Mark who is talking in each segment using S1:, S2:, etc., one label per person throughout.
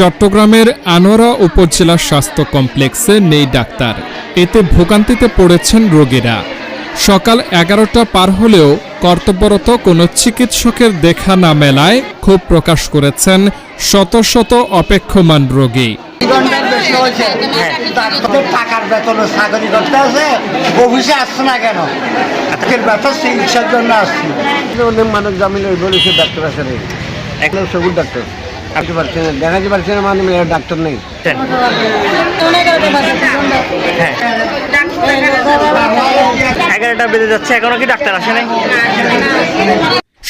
S1: চট্টগ্রামের আনোয়ারা উপজেলা স্বাস্থ্য কমপ্লেক্সে নেই ডাক্তার। এতে ভোগান্তিতে পড়েছেন রোগীরা। সকাল এগারোটা পার হলেও কর্তব্যরত কোনো চিকিৎসকের দেখা না মেলায় ক্ষোভ প্রকাশ করেছেন শত শত অপেক্ষমান রোগী।
S2: টাকার বেতন চাকরি করতে আছে অফিসে আসছে না কেন? আজকের বেতন চিকিৎসার জন্য আসছি।
S3: অনেক মানুষ জামিন বলেছে ডাক্তার সবুজ ডাক্তার। আসতে পারছে না দেখাতে পারছে না মানে ডাক্তার নেই।
S4: এগারোটা বেজে যাচ্ছে এখনও কি ডাক্তার আসে নাই?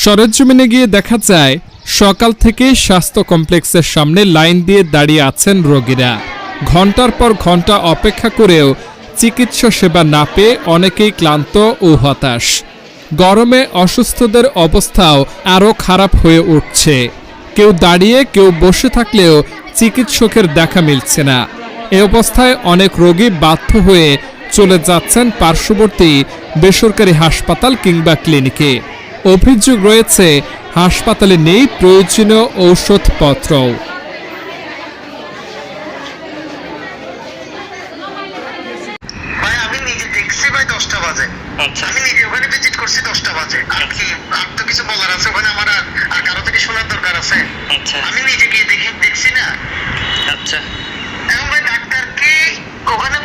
S1: সরেজমিনে গিয়ে দেখা যায় সকাল থেকেই স্বাস্থ্য কমপ্লেক্সের সামনে লাইন দিয়ে দাঁড়িয়ে আছেন রোগীরা। ঘণ্টার পর ঘণ্টা অপেক্ষা করেও চিকিৎসা সেবা না পেয়ে অনেকেই ক্লান্ত ও হতাশ। গরমে অসুস্থদের অবস্থাও আরও খারাপ হয়ে উঠছে। কেউ দাঁড়িয়ে কেউ বসে থাকলেও চিকিৎসকের দেখা মিলছে না। এ অবস্থায় অনেক রোগী বাধ্য হয়ে চলে যাচ্ছেন পার্শ্ববর্তী বেসরকারি হাসপাতাল কিংবা ক্লিনিকে। অভিযোগ রয়েছে হাসপাতালে নেই প্রয়োজনীয়
S5: ঔষধপত্র আমি নিজে দেখছি ভাই দশটা বাজে।
S4: আচ্ছা।
S5: আমি নিজে ওখানে ভিজিট করছি দশটা বাজে। আর কি আর তো কিছু বলার আছে আচ্ছা। আমি নিজে গিয়ে দেখি দেখছি না। আচ্ছা। এখন ভাই ডাক্তারকে ওখানে